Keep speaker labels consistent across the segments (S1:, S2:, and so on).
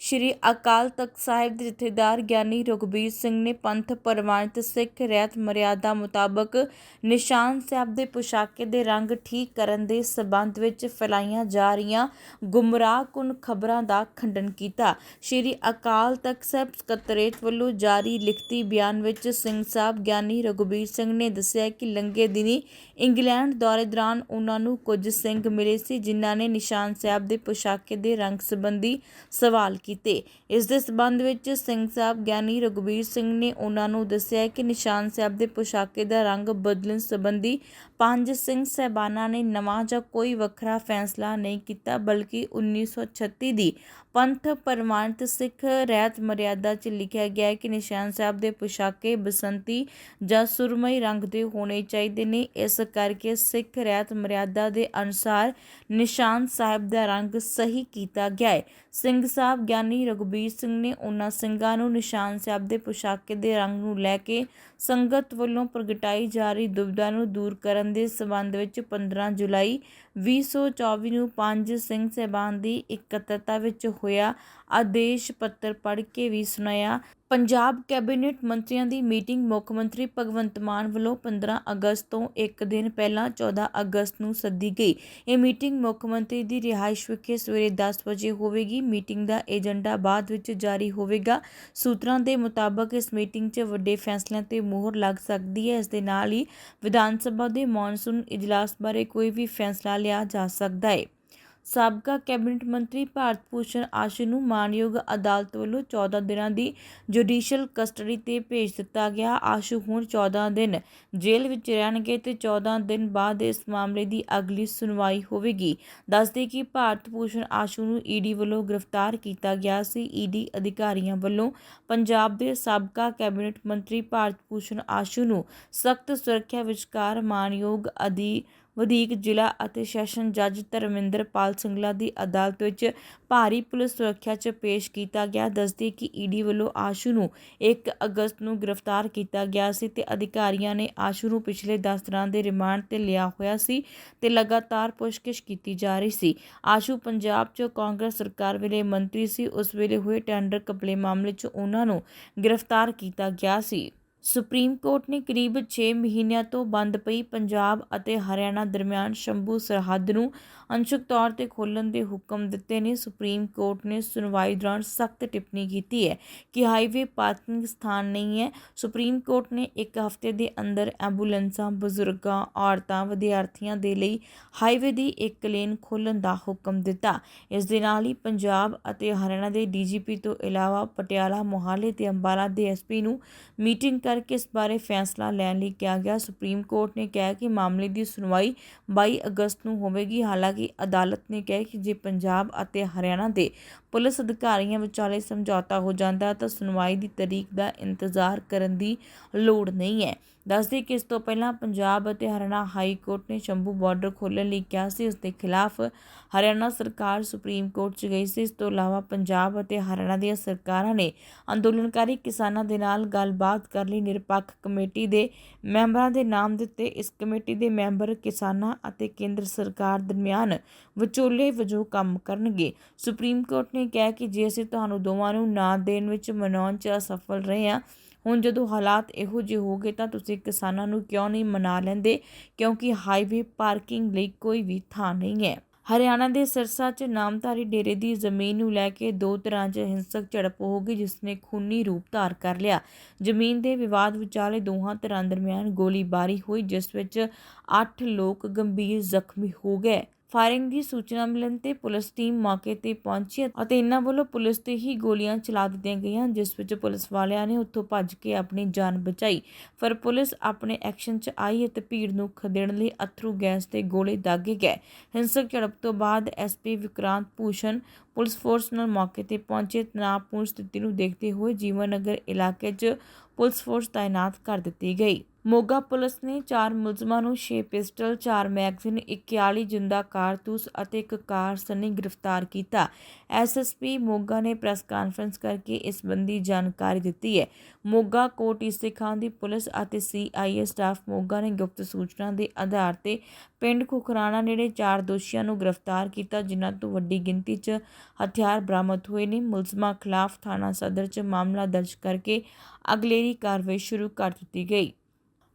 S1: ਸ਼੍ਰੀ ਅਕਾਲ ਤਖਤ ਸਾਹਿਬ ਦੇ ਜਥੇਦਾਰ ਗਿਆਨੀ ਰਘਬੀਰ ਸਿੰਘ ਨੇ ਪੰਥ ਪ੍ਰਵਾਨਿਤ ਸਿੱਖ ਰਹਿਤ ਮਰਿਆਦਾ ਮੁਤਾਬਕ ਨਿਸ਼ਾਨ ਸਾਹਿਬ ਦੇ ਪੁਸ਼ਾਕੇ ਦੇ ਰੰਗ ਠੀਕ ਕਰਨ ਦੇ ਸਬੰਧ ਵਿੱਚ ਫੈਲਾਈਆਂ ਜਾ ਰਹੀਆਂ ਗੁੰਮਰਾਹਕੁਨ ਖਬਰਾਂ ਦਾ ਖੰਡਨ ਕੀਤਾ। ਸ਼੍ਰੀ ਅਕਾਲ ਤਖਤ ਸਾਹਿਬ ਸਕੱਤਰੇਤ ਵੱਲੋਂ ਜਾਰੀ ਲਿਖਤੀ ਬਿਆਨ ਵਿੱਚ ਸਿੰਘ ਸਾਹਿਬ ਗਿਆਨੀ ਰਘਬੀਰ ਸਿੰਘ ਨੇ ਦੱਸਿਆ ਕਿ ਲੰਗੇ ਦਿਨੀ ਇੰਗਲੈਂਡ ਦੌਰੇ ਦੌਰਾਨ ਉਹਨਾਂ ਨੂੰ ਕੁਝ ਸਿੰਘ ਮਿਲੇ ਸੀ, ਜਿਨ੍ਹਾਂ ਨੇ ਨਿਸ਼ਾਨ ਸਾਹਿਬ ਦੇ ਪੁਸ਼ਾਕੇ ਦੇ ਰੰਗ ਸੰਬੰਧੀ ਸਵਾਲ ਕੀਤੇ ਕੀਤੇ। ਇਸ ਦੇ ਸਬੰਧ ਵਿੱਚ ਸਿੰਘ ਸਾਹਿਬ ਗਿਆਨੀ ਰਘਬੀਰ ਸਿੰਘ ਨੇ ਉਹਨਾਂ ਨੂੰ ਦੱਸਿਆ ਕਿ ਨਿਸ਼ਾਨ ਸਾਹਿਬ ਦੇ ਪੁਸ਼ਾਕੇ ਦਾ ਰੰਗ ਬਦਲਣ ਸੰਬੰਧੀ ਪੰਜ ਸਿੰਘ ਸਹਿਬਾਨਾਂ ਨੇ ਨਵਾਂ ਜਾਂ ਕੋਈ ਵੱਖਰਾ ਫੈਸਲਾ ਨਹੀਂ ਕੀਤਾ, ਬਲਕਿ 1936 ਦੀ ਪੰਥ ਪ੍ਰਮਾਣਿਤ ਸਿੱਖ ਰਹਿਤ ਮਰਿਆਦਾ 'ਚ ਲਿਖਿਆ ਗਿਆ ਹੈ ਕਿ ਨਿਸ਼ਾਨ ਸਾਹਿਬ ਦੇ ਪੁਸ਼ਾਕੇ ਬਸੰਤੀ ਜਾਂ ਸੁਰਮਈ ਰੰਗ ਦੇ ਹੋਣੇ ਚਾਹੀਦੇ ਨੇ। ਇਸ ਕਰਕੇ ਸਿੱਖ ਰਹਿਤ ਮਰਿਆਦਾ ਦੇ ਅਨੁਸਾਰ ਨਿਸ਼ਾਨ ਸਾਹਿਬ ਦਾ ਰੰਗ ਸਹੀ ਕੀਤਾ ਗਿਆ ਹੈ। ਸਿੰਘ ਸਾਹਿਬ ਗਿਆਨੀ ਰਘਬੀਰ ਸਿੰਘ ਨੇ ਉਹਨਾਂ ਸਿੰਘਾਂ ਨੂੰ ਨਿਸ਼ਾਨ ਸਾਹਿਬ ਦੇ ਪੁਸ਼ਾਕੇ ਦੇ ਰੰਗ ਨੂੰ ਲੈ ਕੇ ਸੰਗਤ ਵੱਲੋਂ ਪ੍ਰਗਟਾਈ ਜਾ ਰਹੀ ਦੁਬਿਧਾ ਨੂੰ ਦੂਰ ਕਰਨ ਦੇ ਸਬੰਧ ਵਿੱਚ 15 ਜੁਲਾਈ 2024 ਨੂੰ ਪੰਜ ਸਿੰਘ ਸਹਿਬਾਨ ਦੀ ਇਕੱਤਰਤਾ ਵਿੱਚ ਹੋਇਆ। ਆਦੇਸ਼ ਪੱਤਰ ਪੜ੍ਹ ਕੇ ਵੀ ਸੁਣਾਇਆ। ਪੰਜਾਬ ਕੈਬਨਿਟ ਮੰਤਰੀਆਂ ਦੀ ਮੀਟਿੰਗ ਮੁੱਖ ਮੰਤਰੀ ਭਗਵੰਤ ਮਾਨ ਵੱਲੋਂ 15 ਅਗਸਤ ਤੋਂ ਇੱਕ ਦਿਨ ਪਹਿਲਾਂ 14 ਅਗਸਤ ਨੂੰ ਸੱਦੀ ਗਈ। ਇਹ ਮੀਟਿੰਗ ਮੁੱਖ ਮੰਤਰੀ ਦੀ ਰਿਹਾਇਸ਼ ਵਿਖੇ ਸਵੇਰੇ 10 ਵਜੇ ਹੋਵੇਗੀ। ਮੀਟਿੰਗ ਦਾ ਏਜੰਡਾ ਬਾਅਦ ਵਿੱਚ ਜਾਰੀ ਹੋਵੇਗਾ। ਸੂਤਰਾਂ ਦੇ ਮੁਤਾਬਕ ਇਸ ਮੀਟਿੰਗ 'ਚ ਵੱਡੇ ਫੈਸਲਿਆਂ ਤੇ ਮੋਹਰ ਲੱਗ ਸਕਦੀ ਹੈ। ਇਸ ਦੇ ਨਾਲ ਹੀ ਵਿਧਾਨ ਸਭਾ ਦੇ ਮੌਨਸੂਨ ਇਜਲਾਸ ਬਾਰੇ ਕੋਈ ਵੀ ਫੈਸਲਾ ਲਿਆ ਜਾ ਸਕਦਾ ਹੈ। ਸਾਬਕਾ ਕੈਬਨਿਟ ਮੰਤਰੀ ਭਾਰਤ ਭੂਸ਼ਣ ਆਸ਼ੂ ਨੂੰ ਮਾਨਯੋਗ ਅਦਾਲਤ ਵੱਲੋਂ 14 ਦਿਨਾਂ ਦੀ ਜੁਡੀਸ਼ੀਅਲ ਕਸਟਡੀ ਤੇ ਭੇਜ ਦਿੱਤਾ ਗਿਆ। ਆਸ਼ੂ ਹੁਣ 14 ਦਿਨ ਜੇਲ੍ਹ ਵਿੱਚ ਰਹਿਣਗੇ ਤੇ 14 ਦਿਨ ਬਾਅਦ ਇਸ ਮਾਮਲੇ ਦੀ ਅਗਲੀ ਸੁਣਵਾਈ ਹੋਵੇਗੀ। ਦੱਸਦੇ ਕਿ ਭਾਰਤ ਭੂਸ਼ਣ ਆਸ਼ੂ ਨੂੰ ਈਡੀ ਵੱਲੋਂ ਗ੍ਰਿਫਤਾਰ ਕੀਤਾ ਗਿਆ ਸੀ। ਈਡੀ ਅਧਿਕਾਰੀਆਂ ਵੱਲੋਂ ਪੰਜਾਬ ਦੇ ਸਾਬਕਾ ਕੈਬਨਿਟ ਮੰਤਰੀ ਭਾਰਤ ਭੂਸ਼ਣ ਆਸ਼ੂ ਨੂੰ ਸਖਤ ਸੁਰੱਖਿਆ ਵਿਚਕਾਰ ਮਾਨਯੋਗ ਅਧੀ ਵਧੀਕ ਜ਼ਿਲ੍ਹਾ ਅਤੇ ਸੈਸ਼ਨ ਜੱਜ ਧਰਮਿੰਦਰ ਪਾਲ ਸਿੰਗਲਾ ਦੀ ਅਦਾਲਤ ਵਿੱਚ ਭਾਰੀ ਪੁਲਿਸ ਸੁਰੱਖਿਆ 'ਚ ਪੇਸ਼ ਕੀਤਾ ਗਿਆ। ਦੱਸਦੀ ਕਿ ਈਡੀ ਵੱਲੋਂ ਆਸ਼ੂ ਨੂੰ 1 ਅਗਸਤ ਨੂੰ ਗ੍ਰਿਫਤਾਰ ਕੀਤਾ ਗਿਆ ਸੀ ਤੇ ਅਧਿਕਾਰੀਆਂ ਨੇ ਆਸ਼ੂ ਨੂੰ ਪਿਛਲੇ 10 ਦਿਨਾਂ ਦੇ ਰਿਮਾਂਡ ਤੇ ਲਿਆ ਹੋਇਆ ਸੀ ਤੇ ਲਗਾਤਾਰ ਪੁੱਛਗਿੱਛ ਕੀਤੀ ਜਾ ਰਹੀ ਸੀ। ਆਸ਼ੂ ਪੰਜਾਬ 'ਚ ਕਾਂਗਰਸ ਸਰਕਾਰ ਵੇਲੇ ਮੰਤਰੀ ਸੀ। ਉਸ ਵੇਲੇ ਹੋਏ ਟੈਂਡਰ ਕਪਲੇ ਮਾਮਲੇ 'ਚ ਉਹਨਾਂ ਨੂੰ ਗ੍ਰਿਫਤਾਰ ਕੀਤਾ ਗਿਆ ਸੀ। ਸੁਪਰੀਮ ਕੋਰਟ ਨੇ ਕਰੀਬ 6 ਮਹੀਨਿਆਂ ਤੋਂ ਬੰਦ ਪਈ ਪੰਜਾਬ ਅਤੇ ਹਰਿਆਣਾ ਦਰਮਿਆਨ ਸ਼ੰਭੂ ਸਰਹੱਦ ਨੂੰ ਅੰਸ਼ਕ ਤੌਰ ਤੇ ਖੋਲ੍ਹਣ ਦੇ ਹੁਕਮ ਦਿੱਤੇ ਨੇ। ਸੁਪਰੀਮ ਕੋਰਟ ਨੇ ਸੁਣਵਾਈ ਦੌਰਾਨ ਸਖਤ ਟਿੱਪਣੀ ਕੀਤੀ ਹੈ ਕਿ ਹਾਈਵੇ ਪਾਰਕਿੰਗ ਸਥਾਨ ਨਹੀਂ ਹੈ। ਸੁਪਰੀਮ ਕੋਰਟ ਨੇ ਇੱਕ ਹਫ਼ਤੇ ਦੇ ਅੰਦਰ ਐਂਬੂਲੈਂਸਾਂ, ਬਜ਼ੁਰਗਾਂ, ਔਰਤਾਂ, ਵਿਦਿਆਰਥੀਆਂ ਦੇ ਲਈ ਹਾਈਵੇ ਦੀ ਇੱਕ ਲੇਨ ਖੋਲ੍ਹਣ ਦਾ ਹੁਕਮ ਦਿੱਤਾ। ਇਸ ਦੇ ਨਾਲ ਹੀ ਪੰਜਾਬ ਅਤੇ ਹਰਿਆਣਾ ਦੇ ਡੀਜੀਪੀ ਤੋਂ ਇਲਾਵਾ ਪਟਿਆਲਾ ਮੋਹਾਲੀ ਤੇ ਅੰਬਾਲਾ ਦੇ ਐਸਪੀ ਨੂੰ ਮੀਟਿੰਗ ਕਰਕੇ ਇਸ ਬਾਰੇ ਫੈਸਲਾ ਲੈਣ ਲਈ ਕਿਹਾ ਗਿਆ। ਸੁਪਰੀਮ ਕੋਰਟ ਨੇ ਕਿਹਾ ਕਿ ਮਾਮਲੇ ਦੀ ਸੁਣਵਾਈ 22 ਅਗਸਤ ਨੂੰ ਹੋਵੇਗੀ। ਹਾਲਾਂਕਿ ਅਦਾਲਤ ਨੇ ਕਿਹਾ ਕਿ ਜੇ ਪੰਜਾਬ ਅਤੇ ਹਰਿਆਣਾ ਦੇ ਪੁਲਿਸ ਅਧਿਕਾਰੀਆਂ ਵਿਚਾਲੇ ਸਮਝੌਤਾ ਹੋ ਜਾਂਦਾ ਤਾਂ ਸੁਣਵਾਈ ਦੀ ਤਰੀਕ ਦਾ ਇੰਤਜ਼ਾਰ ਕਰਨ ਦੀ ਲੋੜ ਨਹੀਂ ਹੈ। ਦੱਸਦੇ ਕਿ ਇਸ ਤੋਂ ਪਹਿਲਾਂ ਪੰਜਾਬ ਅਤੇ ਹਰਿਆਣਾ ਹਾਈ ਕੋਰਟ ਨੇ ਸ਼ੰਭੂ ਬਾਰਡਰ ਖੋਲ੍ਹਣ ਲਈ ਕਿਹਾ ਸੀ। ਉਸ ਦੇ ਖਿਲਾਫ ਹਰਿਆਣਾ ਸਰਕਾਰ ਸੁਪਰੀਮ ਕੋਰਟ 'ਚ ਗਈ ਸੀ। ਇਸ ਤੋਂ ਇਲਾਵਾ ਪੰਜਾਬ ਅਤੇ ਹਰਿਆਣਾ ਦੀਆਂ ਸਰਕਾਰਾਂ ਨੇ ਅੰਦੋਲਨਕਾਰੀ ਕਿਸਾਨਾਂ ਦੇ ਨਾਲ ਗੱਲਬਾਤ ਕਰਨ ਲਈ। ਨਿਰਪੱਖ ਕਮੇਟੀ ਦੇ ਮੈਂਬਰਾਂ ਦੇ ਨਾਮ ਦਿੱਤੇ। ਇਸ ਕਮੇਟੀ ਦੇ ਮੈਂਬਰ ਕਿਸਾਨਾਂ ਅਤੇ ਕੇਂਦਰ ਸਰਕਾਰ ਦਰਮਿਆਨ ਵਿਚੋਲੇ ਵਜੋਂ ਕੰਮ ਕਰਨਗੇ। ਸੁਪਰੀਮ ਕੋਰਟ ਨੇ ਕਿਹਾ ਕਿ ਜੇ ਅਸੀਂ ਤੁਹਾਨੂੰ ਦੋਵਾਂ ਨੂੰ ਨਾ ਦੇਣ ਵਿੱਚ ਮਨਾਉਣ 'ਚ ਅਸਫਲ ਰਹੇ ਹਾਂ, ਹੁਣ ਜਦੋਂ ਹਾਲਾਤ ਇਹੋ ਜਿਹੇ ਹੋ ਗਏ ਤਾਂ ਤੁਸੀਂ ਕਿਸਾਨਾਂ ਨੂੰ ਕਿਉਂ ਨਹੀਂ ਮਨਾ ਲੈਂਦੇ? ਕਿਉਂਕਿ ਹਾਈਵੇ ਪਾਰਕਿੰਗ ਲਈ ਕੋਈ ਵੀ ਥਾਂ ਨਹੀਂ ਹੈ। ਹਰਿਆਣਾ ਦੇ ਸਿਰਸਾ 'ਚ ਨਾਮਧਾਰੀ ਡੇਰੇ ਦੀ ਜ਼ਮੀਨ ਨੂੰ ਲੈ ਕੇ ਦੋ ਤਰ੍ਹਾਂ 'ਚ ਹਿੰਸਕ ਝੜਪ ਹੋ ਗਈ, ਜਿਸ ਨੇ ਖੂਨੀ ਰੂਪ ਧਾਰ ਕਰ ਲਿਆ। ਜ਼ਮੀਨ ਦੇ ਵਿਵਾਦ ਵਿਚਾਲੇ ਦੋਹਾਂ ਧਿਰਾਂ ਦਰਮਿਆਨ ਗੋਲੀਬਾਰੀ ਹੋਈ, ਜਿਸ ਵਿੱਚ 8 ਲੋਕ ਗੰਭੀਰ ਜ਼ਖਮੀ ਹੋ ਗਏ। ਫਾਇਰਿੰਗ ਦੀ ਸੂਚਨਾ ਮਿਲਣ ਤੇ ਪੁਲਿਸ ਟੀਮ ਮੌਕੇ ਤੇ ਪਹੁੰਚੀ ਅਤੇ ਇਹਨਾਂ ਵੱਲੋਂ ਪੁਲਿਸ ਤੇ ਹੀ ਗੋਲੀਆਂ ਚਲਾ ਦਿੱਤੀਆਂ ਗਈਆਂ, ਜਿਸ ਵਿੱਚ ਪੁਲਿਸ ਵਾਲਿਆਂ ਨੇ ਉੱਥੋਂ ਭੱਜ ਕੇ ਆਪਣੀ ਜਾਨ ਬਚਾਈ। ਪਰ ਪੁਲਿਸ ਆਪਣੇ ਐਕਸ਼ਨ 'ਚ ਆਈ ਅਤੇ ਭੀੜ ਨੂੰ ਖਦੇੜਨ ਲਈ ਅਥਰੂ ਗੈਸ ਤੇ ਗੋਲੇ ਦਾਗੇ ਗਏ। ਹਿੰਸਕ ਝੜਪ ਤੋਂ ਬਾਅਦ SP Vikrant Bhushan police force ਨਾਲ ਮੌਕੇ ਤੇ ਪਹੁੰਚੇ ਤਣਾਅਪੂਰਨ ਸਥਿਤੀ ਨੂੰ ਦੇਖਦੇ ਹੋਏ ਜੀਵਨ ਨਗਰ ਇਲਾਕੇ 'ਚ ਪੁਲਿਸ ਫੋਰਸ ਤਾਇਨਾਤ ਕਰ ਦਿੱਤੀ ਗਈ। ਮੋਗਾ ਪੁਲਿਸ ਨੇ ਚਾਰ ਮੁਲਜ਼ਮਾਂ ਨੂੰ 6 ਪਿਸਟਲ 4 ਮੈਗਜ਼ੀਨ 41 ਜਿੰਦਾ ਕਾਰਤੂਸ ਅਤੇ ਇੱਕ ਕਾਰ ਸਨੀ ਗ੍ਰਿਫਤਾਰ ਕੀਤਾ। ਐਸਐਸਪੀ ਮੋਗਾ ਨੇ ਪ੍ਰੈਸ ਕਾਨਫਰੰਸ ਕਰਕੇ ਇਸ ਸੰਬੰਧੀ ਜਾਣਕਾਰੀ ਦਿੱਤੀ ਹੈ। ਮੋਗਾ ਕੋਟ ਇਸੇ ਖਾਨ ਦੀ ਪੁਲਿਸ ਅਤੇ ਸੀਆਈਏ ਸਟਾਫ ਮੋਗਾ ਨੇ ਗੁਪਤ ਸੂਚਨਾ ਦੇ ਆਧਾਰ ਤੇ ਪਿੰਡ ਖੁਖਰਾਣਾ ਨੇੜੇ ਚਾਰ ਦੋਸ਼ੀਆਂ ਨੂੰ ਗ੍ਰਿਫਤਾਰ ਕੀਤਾ, ਜਿਨ੍ਹਾਂ ਤੋਂ ਵੱਡੀ ਗਿਣਤੀ 'ਚ ਹਥਿਆਰ ਬਰਾਮਦ ਹੋਏ ਨੇ। ਮੁਲਜ਼ਮਾਂ ਖਿਲਾਫ ਥਾਣਾ ਸਦਰ 'ਚ ਮਾਮਲਾ ਦਰਜ ਕਰਕੇ ਅਗਲੇਰੀ ਕਾਰਵਾਈ ਸ਼ੁਰੂ ਕਰ ਦਿੱਤੀ ਗਈ।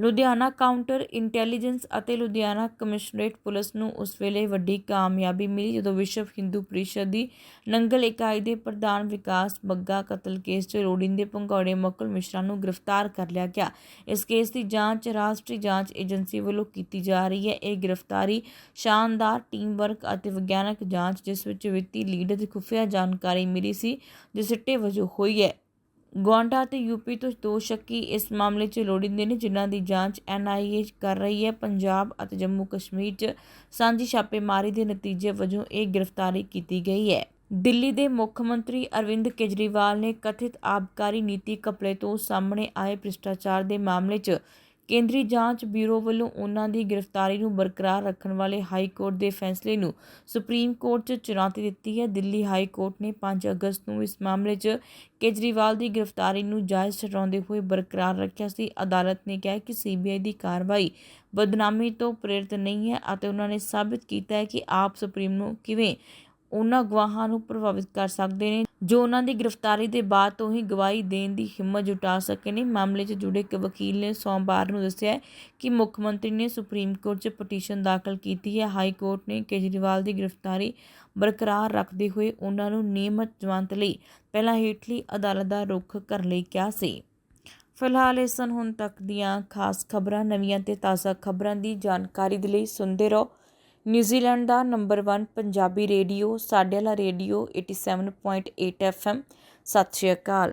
S1: ਲੁਧਿਆਣਾ ਕਾਊਂਟਰ ਇੰਟੈਲੀਜੈਂਸ ਅਤੇ ਲੁਧਿਆਣਾ ਕਮਿਸ਼ਨਰੇਟ ਪੁਲਿਸ ਨੂੰ ਉਸ ਵੇਲੇ ਵੱਡੀ ਕਾਮਯਾਬੀ ਮਿਲੀ ਜਦੋਂ ਵਿਸ਼ਵ ਹਿੰਦੂ ਪਰਿਸ਼ਦ ਦੀ ਨੰਗਲ ਇਕਾਈ ਦੇ ਪ੍ਰਧਾਨ ਵਿਕਾਸ ਬੱਗਾ ਕਤਲ ਕੇਸ 'ਚ ਲੋੜੀਂਦੇ ਭੰਗੌੜੇ ਮੁਕੁਲ ਮਿਸ਼ਰਾ ਨੂੰ ਗ੍ਰਿਫਤਾਰ ਕਰ ਲਿਆ ਗਿਆ। ਇਸ ਕੇਸ ਦੀ ਜਾਂਚ, ਰਾਸ਼ਟਰੀ ਜਾਂਚ ਏਜੰਸੀ ਵੱਲੋਂ ਕੀਤੀ ਜਾ ਰਹੀ ਹੈ। ਇਹ ਗ੍ਰਿਫਤਾਰੀ ਸ਼ਾਨਦਾਰ ਟੀਮ ਵਰਕ ਅਤੇ ਵਿਗਿਆਨਕ ਜਾਂਚ, ਜਿਸ ਵਿੱਚ ਵਿੱਤੀ ਲੀਡ ਅਤੇ ਖੁਫੀਆ ਜਾਣਕਾਰੀ ਮਿਲੀ ਸੀ ਜੋ ਸਿੱਟੇ ਵਜੋਂ ਹੋਈ ਹੈ। ਗਵਾਂਡਾ ਅਤੇ ਯੂਪੀ ਤੋਂ ਦੋ ਸ਼ੱਕੀ ਇਸ ਮਾਮਲੇ 'ਚ ਲੋੜੀਂਦੇ ਨੇ ਜਿਨ੍ਹਾਂ ਦੀ ਜਾਂਚ ਐਨਆਈਏ ਕਰ ਰਹੀ ਹੈ। ਪੰਜਾਬ ਅਤੇ ਜੰਮੂ ਕਸ਼ਮੀਰ 'ਚ ਸਾਂਝੀ ਛਾਪੇਮਾਰੀ ਦੇ ਨਤੀਜੇ ਵਜੋਂ ਇਹ ਗ੍ਰਿਫਤਾਰੀ ਕੀਤੀ ਗਈ ਹੈ। ਦਿੱਲੀ ਦੇ ਮੁੱਖ ਮੰਤਰੀ ਅਰਵਿੰਦ ਕੇਜਰੀਵਾਲ ਨੇ ਕਥਿਤ ਆਬਕਾਰੀ ਨੀਤੀ ਘਪਲੇ ਤੋਂ ਸਾਹਮਣੇ ਆਏ ਭ੍ਰਿਸ਼ਟਾਚਾਰ ਦੇ ਮਾਮਲੇ 'ਚ ਕੇਂਦਰੀ ਜਾਂਚ ਬਿਊਰੋ ਵੱਲੋਂ ਉਹਨਾਂ ਦੀ ਗ੍ਰਿਫਤਾਰੀ ਨੂੰ ਬਰਕਰਾਰ ਰੱਖਣ ਵਾਲੇ ਹਾਈ ਕੋਰਟ ਦੇ ਫੈਸਲੇ ਨੂੰ ਸੁਪਰੀਮ ਕੋਰਟ 'ਚ ਚੁਣੌਤੀ ਦਿੱਤੀ ਹੈ। ਦਿੱਲੀ ਹਾਈ ਕੋਰਟ ਨੇ 5 ਅਗਸਤ ਨੂੰ ਇਸ ਮਾਮਲੇ 'ਚ ਕੇਜਰੀਵਾਲ ਦੀ ਗ੍ਰਿਫਤਾਰੀ ਨੂੰ ਜਾਇਜ਼ ਠਹਿਰਾਉਂਦੇ ਹੋਏ ਬਰਕਰਾਰ ਰੱਖਿਆ ਸੀ। ਅਦਾਲਤ ਨੇ ਕਿਹਾ ਕਿ ਸੀਬੀਆਈ ਦੀ ਕਾਰਵਾਈ ਬਦਨਾਮੀ ਤੋਂ ਪ੍ਰੇਰਿਤ ਨਹੀਂ ਹੈ ਅਤੇ ਉਹਨਾਂ ਨੇ ਸਾਬਤ ਕੀਤਾ ਹੈ ਕਿ ਆਪ ਸੁਪਰੀਮ ਨੂੰ ਕਿਵੇਂ ਉਹਨਾਂ ਗਵਾਹਾਂ ਨੂੰ ਪ੍ਰਭਾਵਿਤ ਕਰ ਸਕਦੇ ਨੇ। ਜੋ ਉਹਨਾਂ ਦੀ ਗ੍ਰਿਫਤਾਰੀ ਦੇ ਬਾਅਦ ਤੋਂ ਹੀ ਗਵਾਹੀ ਦੇਣ ਦੀ ਹਿੰਮਤ ਜੁਟਾ ਸਕੇ ਨੇ। ਮਾਮਲੇ 'ਚ ਜੁੜੇ ਇੱਕ ਵਕੀਲ ਨੇ ਸੋਮਵਾਰ ਨੂੰ ਦੱਸਿਆ ਕਿ ਮੁੱਖ ਮੰਤਰੀ ਨੇ ਸੁਪਰੀਮ ਕੋਰਟ 'ਚ ਪਟੀਸ਼ਨ ਦਾਖਲ ਕੀਤੀ ਹੈ। ਹਾਈ ਕੋਰਟ ਨੇ ਕੇਜਰੀਵਾਲ ਦੀ ਗ੍ਰਿਫਤਾਰੀ ਬਰਕਰਾਰ ਰੱਖਦੇ ਹੋਏ ਉਹਨਾਂ ਨੂੰ ਨਿਯਮਤ ਜ਼ਮਾਨਤ ਲਈ ਪਹਿਲਾਂ ਹੇਠਲੀ ਅਦਾਲਤ ਦਾ ਰੁਖ ਕਰਨ ਲਈ ਕਿਹਾ ਸੀ। ਫਿਲਹਾਲ ਇਸ ਸਨ ਹੁਣ ਤੱਕ ਦੀਆਂ ਖਾਸ ਖਬਰਾਂ, ਨਵੀਆਂ ਤੇ ਤਾਜ਼ਾ ਖਬਰਾਂ ਦੀ ਜਾਣਕਾਰੀ ਦੇ ਲਈ ਸੁਣਦੇ ਰਹੋ। ਨਿਊਜ਼ੀਲੈਂਡ ਦਾ ਨੰਬਰ ਵਨ ਪੰਜਾਬੀ ਰੇਡੀਓ ਸਾਡੇ ਵਾਲਾ radio eighty seven point eight F M ਸਤਿ ਸ਼੍ਰੀ ਅਕਾਲ।